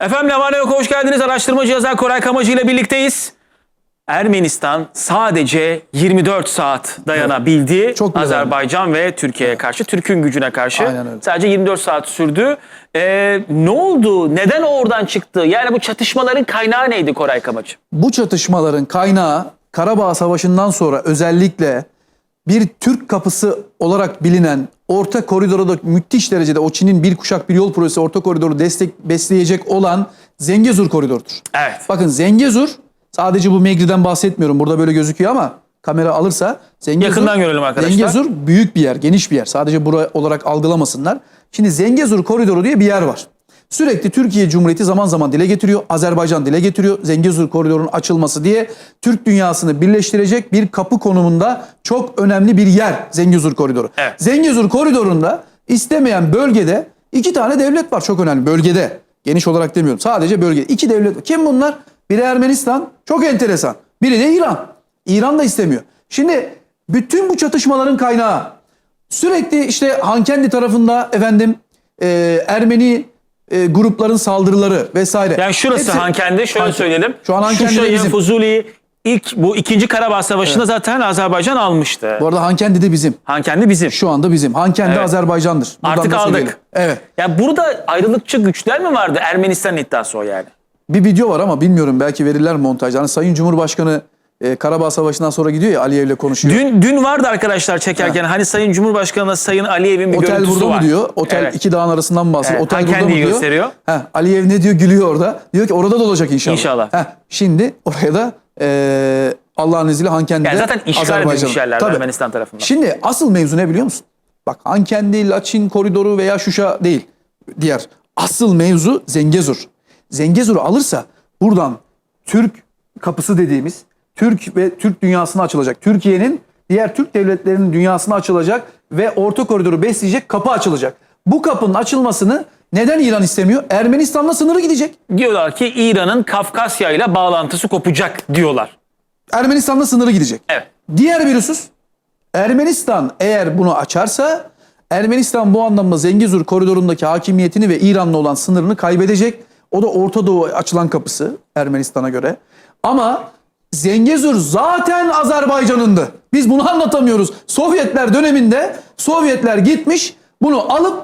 Efendim ne var ne yok hoş geldiniz. Araştırmacı yazar Koray Kamacı ile birlikteyiz. Ermenistan sadece 24 saat dayanabildi. Çok bile Azerbaycan ve Türkiye'ye karşı, Türk'ün gücüne karşı. Aynen öyle. Sadece 24 saat sürdü. Ee, ne oldu? Neden oradan çıktı? Yani bu çatışmaların kaynağı neydi Koray Kamacı? Bu çatışmaların kaynağı Karabağ Savaşı'ndan sonra özellikle bir Türk kapısı olarak bilinen Orta Koridor'da müthiş derecede o Çin'in bir kuşak bir yol projesi Orta Koridor'u destek besleyecek olan Zengezur Koridor'dur. Evet. Bakın Zengezur sadece bu Megri'den bahsetmiyorum. Burada böyle gözüküyor ama kamera alırsa Zengezur, Yakından görelim arkadaşlar. Zengezur büyük bir yer, geniş bir yer. Sadece bura olarak algılamasınlar. Şimdi Zengezur Koridoru diye bir yer var. Sürekli Türkiye Cumhuriyeti zaman zaman dile getiriyor. Azerbaycan dile getiriyor. Zengezur Koridoru'nun açılması diye Türk dünyasını birleştirecek bir kapı konumunda çok önemli bir yer Zengezur Koridoru. Evet. Zengezur Koridoru'nda istemeyen bölgede iki tane devlet var çok önemli bölgede. Geniş olarak demiyorum. Sadece bölgede. İki devlet var. Kim bunlar? Biri Ermenistan. Çok enteresan. Biri de İran. İran da istemiyor. Şimdi bütün bu çatışmaların kaynağı sürekli işte Hankendi tarafında efendim e, Ermeni e, grupların saldırıları vesaire. Yani şurası Hepsi- Hankendi. Şöyle Hankendi. söyleyelim. Şu an Hankendi de Şuşa'yı, bizim. Fuzuli'yi ilk bu ikinci Karabağ Savaşı'nda zaten Azerbaycan almıştı. Bu arada Hankendi de bizim. Hankendi bizim. Şu anda bizim. Hankendi Evet. Azerbaycan'dır. Buradan Artık aldık. söyleyelim. Evet. Ya burada ayrılıkçı güçler mi vardı? Ermenistan iddiası o yani. Bir video var ama bilmiyorum belki verirler montajda. Hani Sayın Cumhurbaşkanı e, Karabağ Savaşı'ndan sonra gidiyor ya Aliyev'le konuşuyor. Dün dün vardı arkadaşlar çekerken hani Sayın Cumhurbaşkanı'na Sayın Aliyev'in bir Otel görüntüsü burada var. mı diyor? Otel Evet. iki dağın arasından bahsediyor. Evet, Otel burada mı diyor? gösteriyor. Heh, Aliyev ne diyor? Gülüyor orada. Diyor ki orada da olacak inşallah. İnşallah. Heh, şimdi oraya da e, Allah'ın izniyle Hankendi'de Yani zaten işgal edilmiş yerler. Ermenistan tarafından. Şimdi asıl mevzu ne biliyor musun? Bak Hankendi, Laçin koridoru veya Şuşa değil. Diğer asıl mevzu Zengezur. Zengezur'u alırsa buradan Türk kapısı dediğimiz Türk ve Türk dünyasına açılacak. Türkiye'nin diğer Türk devletlerinin dünyasına açılacak ve orta koridoru besleyecek kapı açılacak. Bu kapının açılmasını neden İran istemiyor? Ermenistan'la sınırı gidecek. Diyorlar ki İran'ın Kafkasya ile bağlantısı kopacak diyorlar. Ermenistan'la sınırı gidecek. Evet. Diğer bir husus Ermenistan eğer bunu açarsa Ermenistan bu anlamda Zengezur koridorundaki hakimiyetini ve İran'la olan sınırını kaybedecek. O da Orta Doğu açılan kapısı Ermenistan'a göre. Ama Zengezur zaten Azerbaycan'ındı. Biz bunu anlatamıyoruz. Sovyetler döneminde Sovyetler gitmiş bunu alıp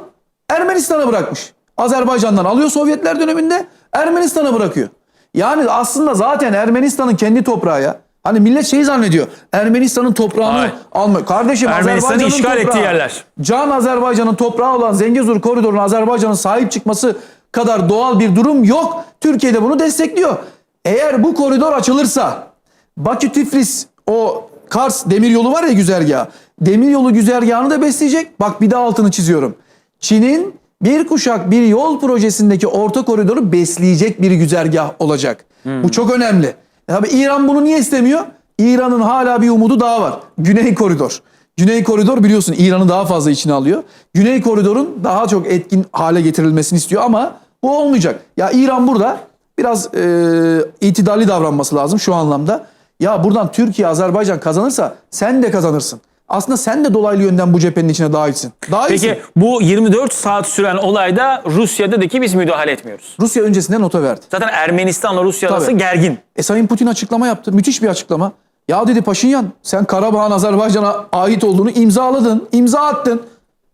Ermenistan'a bırakmış. Azerbaycan'dan alıyor Sovyetler döneminde Ermenistan'a bırakıyor. Yani aslında zaten Ermenistan'ın kendi toprağı ya. Hani millet şey zannediyor. Ermenistan'ın toprağını Hayır. almıyor. Kardeşim Ermenistan'ın Azerbaycan'ın işgal toprağı. ettiği yerler. Can Azerbaycan'ın toprağı olan Zengezur koridoruna Azerbaycan'ın sahip çıkması kadar doğal bir durum yok. Türkiye de bunu destekliyor. Eğer bu koridor açılırsa Bakü Tiflis o Kars demiryolu var ya güzergahı. Demiryolu güzergahını da besleyecek. Bak bir daha altını çiziyorum. Çin'in bir kuşak bir yol projesindeki orta koridoru besleyecek bir güzergah olacak. Bu çok önemli. Tabii İran bunu niye istemiyor? İran'ın hala bir umudu daha var. Güney koridor. Güney koridor biliyorsun İran'ı daha fazla içine alıyor. Güney koridorun daha çok etkin hale getirilmesini istiyor ama bu olmayacak. Ya İran burada biraz e, itidalli davranması lazım şu anlamda. Ya buradan Türkiye, Azerbaycan kazanırsa sen de kazanırsın. Aslında sen de dolaylı yönden bu cephenin içine dahilsin. Dahilsin. Peki bu 24 saat süren olayda Rusya dedi ki biz müdahale etmiyoruz. Rusya öncesinde nota verdi. Zaten Ermenistan'la Rusya arası Tabii. gergin. E Sayın Putin açıklama yaptı. Müthiş bir açıklama. Ya dedi Paşinyan sen Karabağ'ın Azerbaycan'a ait olduğunu imzaladın, imza attın.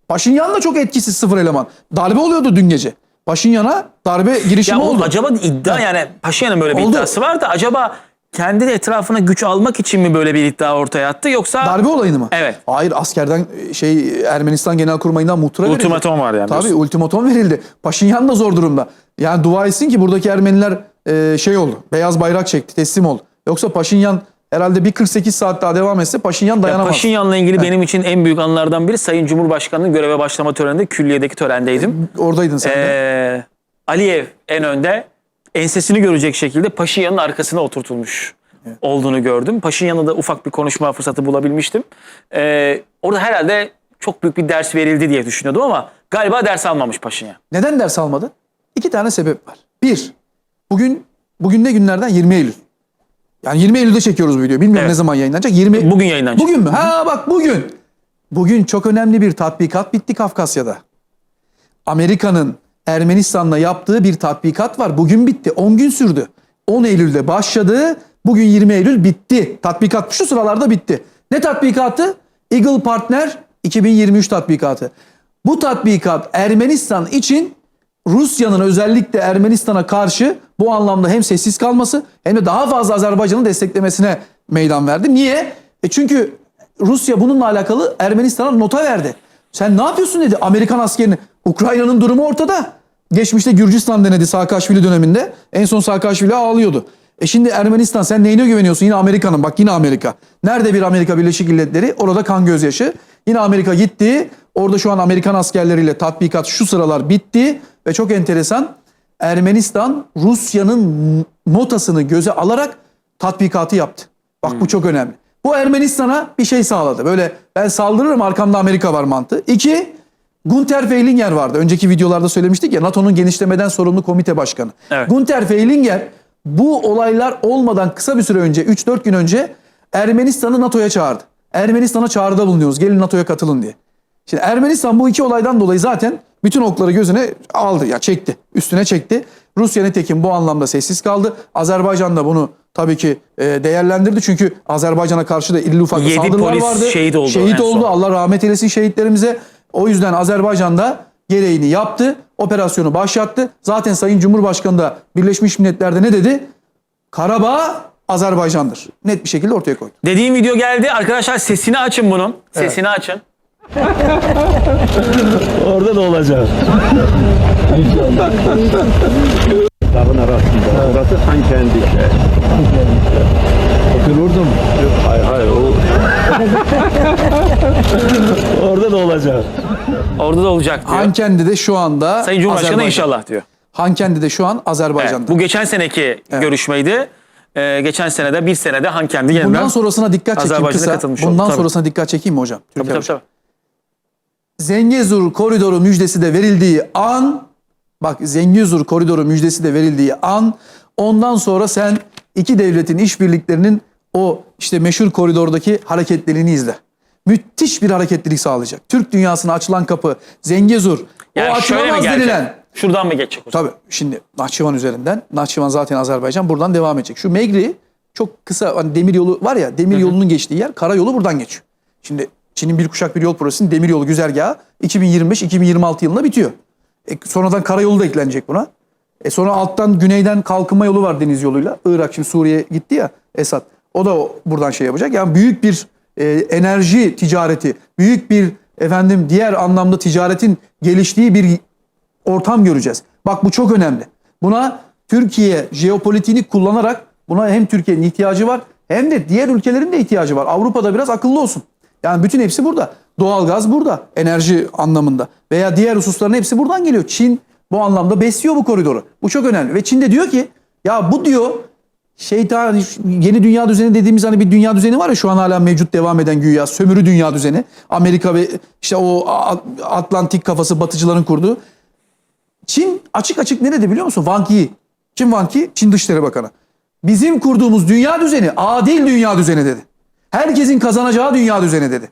Paşinyan da çok etkisiz sıfır eleman. Darbe oluyordu dün gece. Paşinyan'a darbe girişimi Ya oldu. acaba iddia yani Paşinyan'ın böyle bir Oldu. iddiası var da acaba kendi etrafına güç almak için mi böyle bir iddia ortaya attı yoksa Darbe olayını mı? Evet. Hayır askerden e, şey Ermenistan Genelkurmay'ından muhtıra verildi. ultimatom var yani. Tabii diyorsun. ultimatom verildi. Paşinyan da zor durumda. Yani dua etsin ki buradaki Ermeniler e, şey oldu. Beyaz bayrak çekti, teslim oldu. Yoksa Paşinyan herhalde bir 48 saat daha devam etse Paşinyan dayanamaz. Paşinyan'la ilgili benim için en büyük anlardan biri Sayın Cumhurbaşkanı'nın göreve başlama töreninde külliyedeki törendeydim. Oradaydın sen de. Ee, Aliyev en önde ensesini görecek şekilde Paşinyan'ın arkasına oturtulmuş olduğunu gördüm. Paşinyan'la da ufak bir konuşma fırsatı bulabilmiştim. Ee, orada herhalde çok büyük bir ders verildi diye düşünüyordum ama galiba ders almamış Paşinyan. Neden ders almadı? İki tane sebep var. Bir, bugün bugün ne günlerden? 20 Eylül. Yani 20 Eylül'de çekiyoruz bu videoyu. Bilmiyorum Evet. ne zaman yayınlanacak. 20 Bugün yayınlanacak. Bugün mü? Ha bak bugün. Bugün çok önemli bir tatbikat bitti Kafkasya'da. Amerika'nın Ermenistan'la yaptığı bir tatbikat var. Bugün bitti. 10 gün sürdü. 10 Eylül'de başladı. Bugün 20 Eylül bitti. Tatbikat şu sıralarda bitti. Ne tatbikatı? Eagle Partner 2023 tatbikatı. Bu tatbikat Ermenistan için Rusya'nın özellikle Ermenistan'a karşı bu anlamda hem sessiz kalması hem de daha fazla Azerbaycan'ı desteklemesine meydan verdi. Niye? E çünkü Rusya bununla alakalı Ermenistan'a nota verdi. Sen ne yapıyorsun dedi Amerikan askerini. Ukrayna'nın durumu ortada. Geçmişte Gürcistan denedi Saakashvili döneminde. En son Saakashvili ağlıyordu. E şimdi Ermenistan sen neyine güveniyorsun? Yine Amerika'nın bak yine Amerika. Nerede bir Amerika Birleşik Milletleri? Orada kan gözyaşı. Yine Amerika gitti. Orada şu an Amerikan askerleriyle tatbikat şu sıralar bitti. Ve çok enteresan Ermenistan Rusya'nın notasını göze alarak tatbikatı yaptı. Bak bu çok önemli. Bu Ermenistan'a bir şey sağladı. Böyle ben saldırırım arkamda Amerika var mantığı. İki, Günter Feiglinger vardı. Önceki videolarda söylemiştik ya NATO'nun genişlemeden sorumlu komite başkanı. Evet. Günter Feiglinger bu olaylar olmadan kısa bir süre önce 3-4 gün önce Ermenistan'ı NATO'ya çağırdı. Ermenistan'a çağrıda bulunuyoruz. Gelin NATO'ya katılın diye. Şimdi Ermenistan bu iki olaydan dolayı zaten bütün okları gözüne aldı ya çekti. Üstüne çekti. Rusya nitekim bu anlamda sessiz kaldı. Azerbaycan da bunu tabii ki e, değerlendirdi. Çünkü Azerbaycan'a karşı da ufaklı Yedi saldırılar vardı. şehit oldu Şehit oldu. Allah rahmet eylesin şehitlerimize. O yüzden Azerbaycan da gereğini yaptı. Operasyonu başlattı. Zaten Sayın Cumhurbaşkanı da Birleşmiş Milletler'de ne dedi? Karabağ Azerbaycan'dır. Net bir şekilde ortaya koydu. Dediğim video geldi. Arkadaşlar sesini açın bunun. Sesini açın. Orada da olacak. Dağın arasında. Burası Hankendi. Otururdum. Hayır hayır. O... Orada da olacak. Orada da olacak diyor. Hankendi'de şu anda Sayın Cumhurbaşkanı Azerbaycan. inşallah diyor. Hankendi'de şu an Evet, Azerbaycan'da. bu geçen seneki görüşmeydi. Ee, geçen senede bir senede Hankendi yeniden. Bundan sonrasına dikkat çekeyim Azerbaycan'a kısa. katılmış oldu, Bundan tabii. sonrasına dikkat çekeyim mi hocam? Tabii, Türker tabii, hocam. tabii. Zengezur koridoru müjdesi de verildiği an bak Zengezur koridoru müjdesi de verildiği an ondan sonra sen iki devletin işbirliklerinin o işte meşhur koridordaki hareketlerini izle. Müthiş bir hareketlilik sağlayacak. Türk dünyasına açılan kapı Zengezur Yani o açılamaz denilen Şuradan mı geçecek o zaman? Tabii şimdi Nahçıvan üzerinden. Nahçıvan zaten Azerbaycan buradan devam edecek. Şu Megri çok kısa hani demir yolu var ya demir yolunun geçtiği yer karayolu buradan geçiyor. Şimdi Çin'in bir kuşak bir yol projesinin demir yolu güzergahı 2025-2026 yılında bitiyor. E, sonradan karayolu da eklenecek buna. E, sonra alttan güneyden kalkınma yolu var deniz yoluyla. Irak şimdi Suriye gitti ya Esad. O da buradan şey yapacak. Yani büyük bir e, enerji ticareti, büyük bir efendim diğer anlamda ticaretin geliştiği bir ortam göreceğiz. Bak bu çok önemli. Buna Türkiye jeopolitiğini kullanarak buna hem Türkiye'nin ihtiyacı var hem de diğer ülkelerin de ihtiyacı var. Avrupa'da biraz akıllı olsun. Yani bütün hepsi burada. Doğalgaz burada enerji anlamında veya diğer hususların hepsi buradan geliyor. Çin bu anlamda besliyor bu koridoru. Bu çok önemli. Ve Çin de diyor ki ya bu diyor şeytan yeni dünya düzeni dediğimiz hani bir dünya düzeni var ya şu an hala mevcut devam eden güya sömürü dünya düzeni. Amerika ve işte o Atlantik kafası batıcıların kurduğu. Çin açık açık ne dedi biliyor musun? Wang Yi. Kim Wang Yi? Çin Dışişleri Bakanı. Bizim kurduğumuz dünya düzeni adil dünya düzeni dedi. Herkesin kazanacağı dünya düzeni dedi.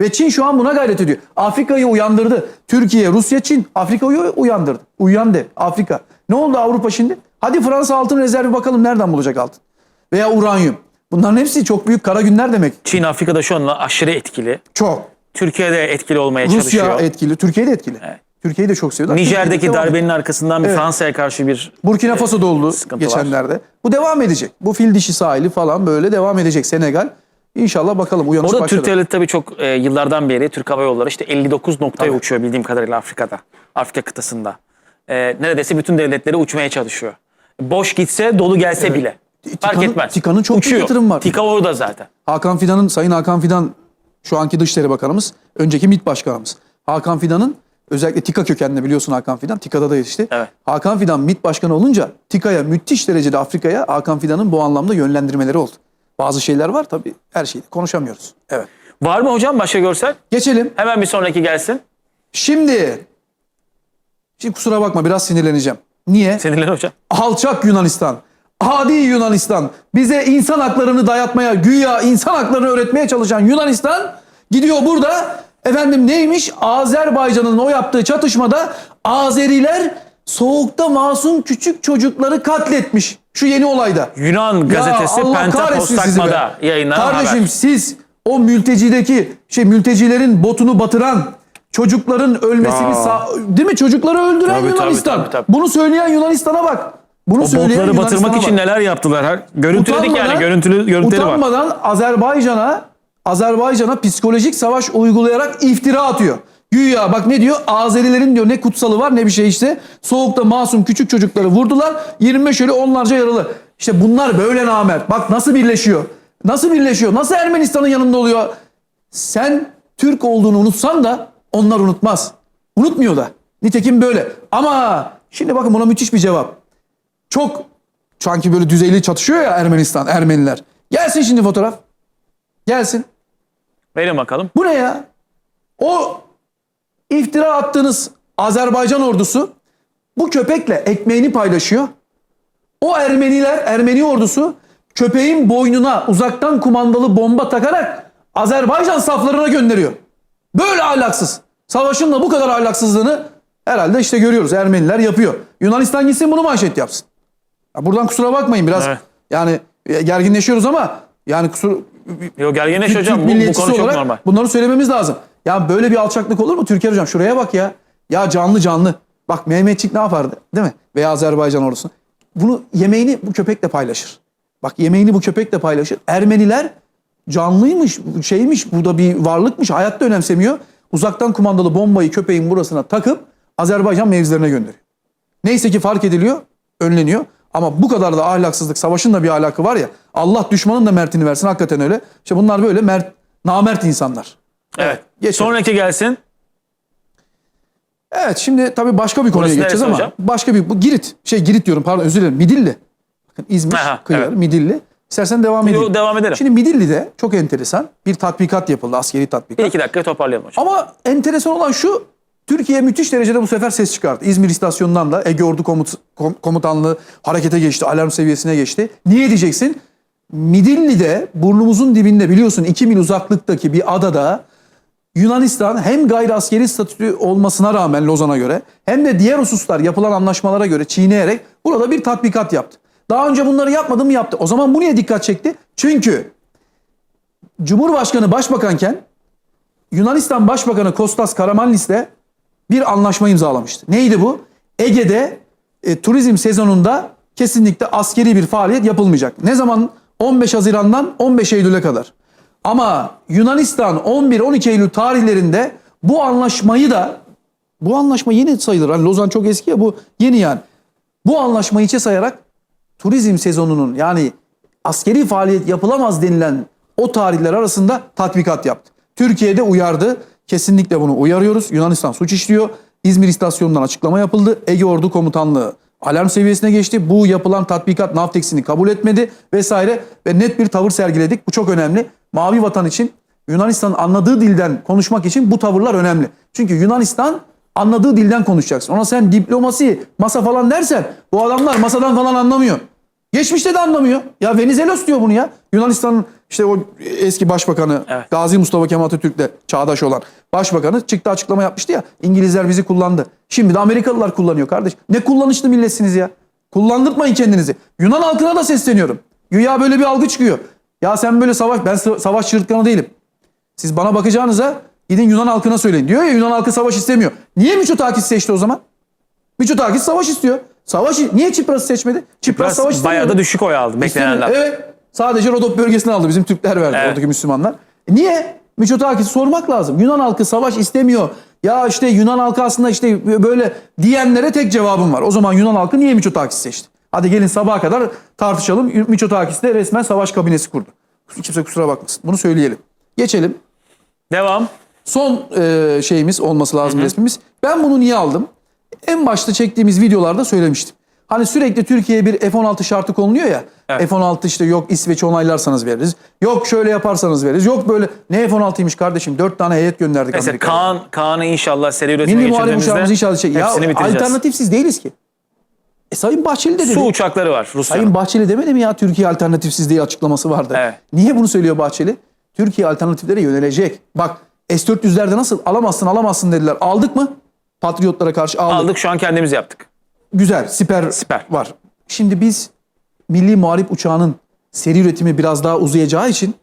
Ve Çin şu an buna gayret ediyor. Afrika'yı uyandırdı. Türkiye, Rusya, Çin Afrika'yı uyandırdı. Uyandı Afrika. Ne oldu Avrupa şimdi? Hadi Fransa altın rezervi bakalım nereden bulacak altın? Veya uranyum. Bunların hepsi çok büyük kara günler demek. Çin Afrika'da şu anda aşırı etkili. Çok. Türkiye'de etkili olmaya Rusya çalışıyor. etkili, Türkiye de etkili. Evet. Türkiye'yi de çok seviyorlar. Nijer'deki Türkiye'de darbenin arkasından bir Evet. Fransa'ya karşı bir Burkina Faso'da oldu sıkıntı var. geçenlerde. Bu devam edecek. Bu fil dişi sahili falan böyle devam edecek Senegal. İnşallah bakalım uyanış Orada başladı. Türk devleti tabii çok e, yıllardan beri Türk Hava Yolları işte 59 noktaya uçuyor bildiğim kadarıyla Afrika'da. Afrika kıtasında. E, neredeyse bütün devletleri uçmaya çalışıyor. Boş gitse dolu gelse bile. Fark Tikan'ın- etmez. Tikan'ın çok büyük Uçuyor. yatırım var. TİKA orada zaten. Hakan Fidan'ın, Sayın Hakan Fidan şu anki Dışişleri Bakanımız, önceki MİT Başkanımız. Hakan Fidan'ın özellikle TİKA kökenli biliyorsun Hakan Fidan. TİKA'da da yetişti. Evet. Hakan Fidan MİT Başkanı olunca TİKA'ya müthiş derecede Afrika'ya Hakan Fidan'ın bu anlamda yönlendirmeleri oldu. Bazı şeyler var tabii her şeyi konuşamıyoruz. Evet. Var mı hocam başka görsel? Geçelim. Hemen bir sonraki gelsin. Şimdi, şimdi kusura bakma biraz sinirleneceğim. Niye? Seninle hocam. alçak Yunanistan, adi Yunanistan, bize insan haklarını dayatmaya, güya insan haklarını öğretmeye çalışan Yunanistan gidiyor burada efendim neymiş? Azerbaycan'ın o yaptığı çatışmada Azeriler soğukta masum küçük çocukları katletmiş. Şu yeni olayda. Yunan gazetesi Allah Penta kahretsin sizi be. Postakma'da yayınlanan Kardeşim haber. siz o mültecideki şey mültecilerin botunu batıran çocukların ölmesini sağ, değil mi? Çocukları öldüren Tabii, tabii, Yunanistan. tabii, tabii. Bunu söyleyen Yunanistan'a bak. Bunu O söyleyen botları batırmak Yunanistan'a için bak. neler yaptılar? Her- Görüntüledik yani görüntülü görüntüleri var. Utanmadan Azerbaycan'a Azerbaycan'a psikolojik savaş uygulayarak iftira atıyor. Güya bak ne diyor? Azerilerin diyor ne kutsalı var ne bir şey işte. Soğukta masum küçük çocukları vurdular. 25 ölü onlarca yaralı. İşte bunlar böyle namert. Bak nasıl birleşiyor. Nasıl birleşiyor? Nasıl Ermenistan'ın yanında oluyor? Sen Türk olduğunu unutsan da onlar unutmaz. Unutmuyor da. Nitekim böyle. Ama şimdi bakın buna müthiş bir cevap. Çok sanki böyle düzeyli çatışıyor ya Ermenistan, Ermeniler. Gelsin şimdi fotoğraf. Gelsin. Verin bakalım. Bu ne ya? O iftira attığınız Azerbaycan ordusu bu köpekle ekmeğini paylaşıyor. O Ermeniler, Ermeni ordusu köpeğin boynuna uzaktan kumandalı bomba takarak Azerbaycan saflarına gönderiyor. Böyle ahlaksız. Savaşın da bu kadar ahlaksızlığını herhalde işte görüyoruz. Ermeniler yapıyor. Yunanistan gitsin bunu manşet yapsın. Ya buradan kusura bakmayın biraz Evet. yani e, gerginleşiyoruz ama yani kusur Yo gergineş Türk hocam bu, bu konu çok normal. Bunları söylememiz lazım. Ya böyle bir alçaklık olur mu Türkiye hocam? Şuraya bak ya. Ya canlı canlı. Bak Mehmetçik ne yapardı değil mi? Veya Azerbaycan ordusu. Bunu yemeğini bu köpekle paylaşır. Bak yemeğini bu köpekle paylaşır. Ermeniler canlıymış, şeymiş, burada bir varlıkmış, hayatta önemsemiyor. Uzaktan kumandalı bombayı köpeğin burasına takıp Azerbaycan mevzilerine gönderiyor. Neyse ki fark ediliyor, önleniyor. Ama bu kadar da ahlaksızlık, savaşın da bir ahlakı var ya. Allah düşmanın da mertini versin hakikaten öyle. İşte bunlar böyle mert, namert insanlar. Evet. geçelim. Sonraki gelsin. Evet şimdi tabii başka bir konuya Burası geçeceğiz ama hocam? başka bir bu Girit şey Girit diyorum pardon özür dilerim Midilli. Bakın İzmir Aha, kıyıları evet. Midilli. İstersen devam Yo, edelim. devam edelim. Şimdi Midilli'de çok enteresan bir tatbikat yapıldı askeri tatbikat. Bir iki dakika toparlayalım hocam. Ama enteresan olan şu Türkiye müthiş derecede bu sefer ses çıkardı. İzmir istasyonundan da Ege Ordu Komut, Kom- Komutanlığı harekete geçti. Alarm seviyesine geçti. Niye diyeceksin? Midilli'de burnumuzun dibinde biliyorsun 2 mil uzaklıktaki bir adada Yunanistan hem gayri askeri statü olmasına rağmen Lozan'a göre hem de diğer hususlar yapılan anlaşmalara göre çiğneyerek burada bir tatbikat yaptı. Daha önce bunları yapmadı mı yaptı. O zaman bu niye dikkat çekti? Çünkü Cumhurbaşkanı başbakanken Yunanistan Başbakanı Kostas Karamanlis'le bir anlaşma imzalamıştı. Neydi bu? Ege'de e, turizm sezonunda kesinlikle askeri bir faaliyet yapılmayacak. Ne zaman? 15 Haziran'dan 15 Eylül'e kadar. Ama Yunanistan 11-12 Eylül tarihlerinde bu anlaşmayı da bu anlaşma yeni sayılır. Hani Lozan çok eski ya bu yeni yani. Bu anlaşmayı içe sayarak turizm sezonunun yani askeri faaliyet yapılamaz denilen o tarihler arasında tatbikat yaptı. Türkiye'de uyardı. Kesinlikle bunu uyarıyoruz. Yunanistan suç işliyor. İzmir istasyonundan açıklama yapıldı. Ege Ordu Komutanlığı alarm seviyesine geçti. Bu yapılan tatbikat Navtex'ini kabul etmedi vesaire ve net bir tavır sergiledik. Bu çok önemli. Mavi vatan için Yunanistan'ın anladığı dilden konuşmak için bu tavırlar önemli. Çünkü Yunanistan anladığı dilden konuşacaksın. Ona sen diplomasi, masa falan dersen bu adamlar masadan falan anlamıyor. Geçmişte de anlamıyor. Ya Venizelos diyor bunu ya. Yunanistan'ın işte o eski başbakanı Evet. Gazi Mustafa Kemal Atatürk'le çağdaş olan başbakanı çıktı açıklama yapmıştı ya. İngilizler bizi kullandı. Şimdi de Amerikalılar kullanıyor kardeş. Ne kullanışlı milletsiniz ya. Kullandırtmayın kendinizi. Yunan halkına da sesleniyorum. Güya böyle bir algı çıkıyor. Ya sen böyle savaş, ben sa- savaş çığırtkanı değilim. Siz bana bakacağınıza gidin Yunan halkına söyleyin. Diyor ya Yunan halkı savaş istemiyor. Niye Miçotakis seçti o zaman? Miçotakis savaş istiyor. Savaş niye Çipras'ı seçmedi? Çipras Biraz savaş istemiyor. bayağı da düşük oy aldı beklenenler. Evet. Sadece Rodop bölgesini aldı. Bizim Türkler verdi Evet. oradaki Müslümanlar. E niye? Miçotakis'i sormak lazım. Yunan halkı savaş istemiyor. Ya işte Yunan halkı aslında işte böyle diyenlere tek cevabım var. O zaman Yunan halkı niye Miçotakis seçti? Hadi gelin sabaha kadar tartışalım. Miçotakis de resmen savaş kabinesi kurdu. Kimse kusura bakmasın. Bunu söyleyelim. Geçelim. Devam. Son e, şeyimiz olması lazım resmimiz. Ben bunu niye aldım? En başta çektiğimiz videolarda söylemiştim. Hani sürekli Türkiye'ye bir F-16 şartı konuluyor ya. Evet. F-16 işte yok İsveç onaylarsanız veririz. Yok şöyle yaparsanız veririz. Yok böyle ne F-16'ymış kardeşim. Dört tane heyet gönderdik Mesela Amerika'ya. Kaan, Kaan'ı inşallah seri üretime Milli muharebe uçağımızı inşallah çek. Ya alternatifsiz değiliz ki. E, Sayın Bahçeli de dedi. Su uçakları var Rusya'nın. Sayın Bahçeli demedi mi ya Türkiye alternatifsiz diye açıklaması vardı. Evet. Niye bunu söylüyor Bahçeli? Türkiye alternatiflere yönelecek. Bak S-400'lerde nasıl alamazsın alamazsın dediler. Aldık mı? Patriotlara karşı aldık. Aldık şu an kendimiz yaptık. güzel siper, Siper. var. Şimdi biz milli muharip uçağının seri üretimi biraz daha uzayacağı için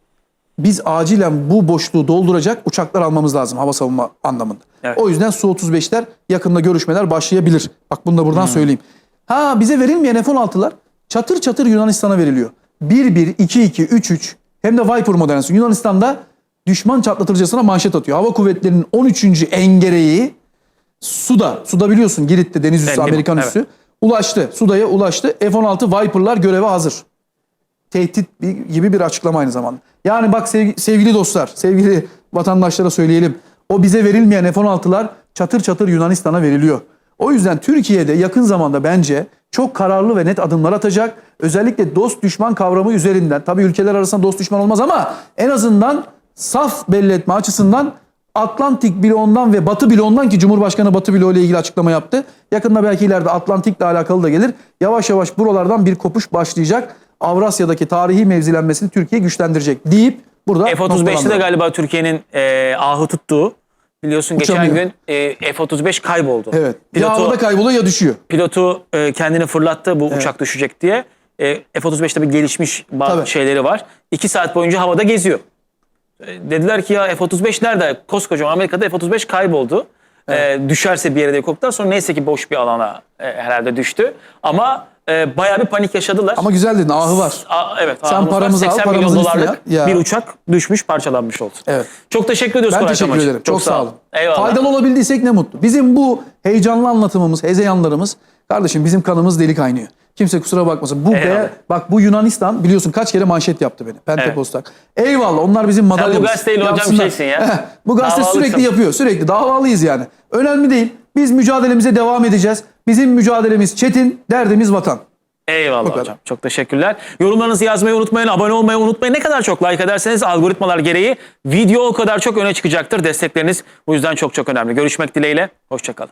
biz acilen bu boşluğu dolduracak uçaklar almamız lazım hava savunma anlamında. Evet. O yüzden Su-35'ler yakında görüşmeler başlayabilir. Bak bunu da buradan söyleyeyim. Ha bize verilmeyen F-16'lar çatır çatır Yunanistan'a veriliyor. 1-1, 2-2, 3-3 hem de Viper modernisi. Yunanistan'da düşman çatlatırcasına manşet atıyor. Hava kuvvetlerinin 13. engereyi Suda, Suda biliyorsun Girit'te deniz üssü, Evet, Amerikan evet. üssü. Ulaştı, Suda'ya ulaştı. F-16 Viper'lar göreve hazır. Tehdit gibi bir açıklama aynı zamanda. Yani bak sevgi- sevgili dostlar, sevgili vatandaşlara söyleyelim. O bize verilmeyen F-16'lar çatır çatır Yunanistan'a veriliyor. O yüzden Türkiye'de yakın zamanda bence çok kararlı ve net adımlar atacak. Özellikle dost düşman kavramı üzerinden. Tabii ülkeler arasında dost düşman olmaz ama en azından saf belli etme açısından Atlantik bloğundan ve Batı bloğundan ki Cumhurbaşkanı Batı bloğu ile ilgili açıklama yaptı. Yakında belki ileride Atlantik'le alakalı da gelir. Yavaş yavaş buralardan bir kopuş başlayacak. Avrasya'daki tarihi mevzilenmesini Türkiye güçlendirecek deyip burada F-35'te de galiba Türkiye'nin e, ahı tuttuğu. Biliyorsun geçen Uçamıyor. gün e, F-35 kayboldu. Evet. Ya Pilotu, havada kayboluyor ya düşüyor. pilotu e, kendini fırlattı bu uçak düşecek diye. E, F-35'te bir gelişmiş bazı Tabii. şeyleri var. İki saat boyunca havada geziyor. E, dediler ki ya F-35 nerede? Koskocaman Amerika'da F-35 kayboldu. E, düşerse bir yere de helikopter sonra neyse ki boş bir alana e, herhalde düştü. Ama e, bayağı bir panik yaşadılar. Ama güzel dedin ahı var. Aa, evet. Sen var. paramızı al, 80 milyon paramızın üstüne dolarlık ya. Bir uçak düşmüş, parçalanmış oldu. Evet. Çok teşekkür ediyoruz Ben teşekkür ederim. Çok, sağ olun. Eyvallah. Faydalı olabildiysek ne mutlu. Bizim bu heyecanlı anlatımımız, hezeyanlarımız kardeşim bizim kanımız deli kaynıyor. Kimse kusura bakmasın. Bu Eyvallah. be, bak bu Yunanistan biliyorsun kaç kere manşet yaptı beni. Pentekostak. Eyvallah onlar bizim madalyamız. gazeteyle hocam Yapsınlar. şeysin ya. bu gazete Davalısın. sürekli yapıyor. Sürekli davalıyız yani. Önemli değil. Biz mücadelemize devam edeceğiz. Bizim mücadelemiz çetin, derdimiz vatan. Eyvallah kadar. hocam. Çok teşekkürler. Yorumlarınızı yazmayı unutmayın. Abone olmayı unutmayın. Ne kadar çok like ederseniz algoritmalar gereği video o kadar çok öne çıkacaktır. Destekleriniz bu yüzden çok çok önemli. Görüşmek dileğiyle. Hoşçakalın.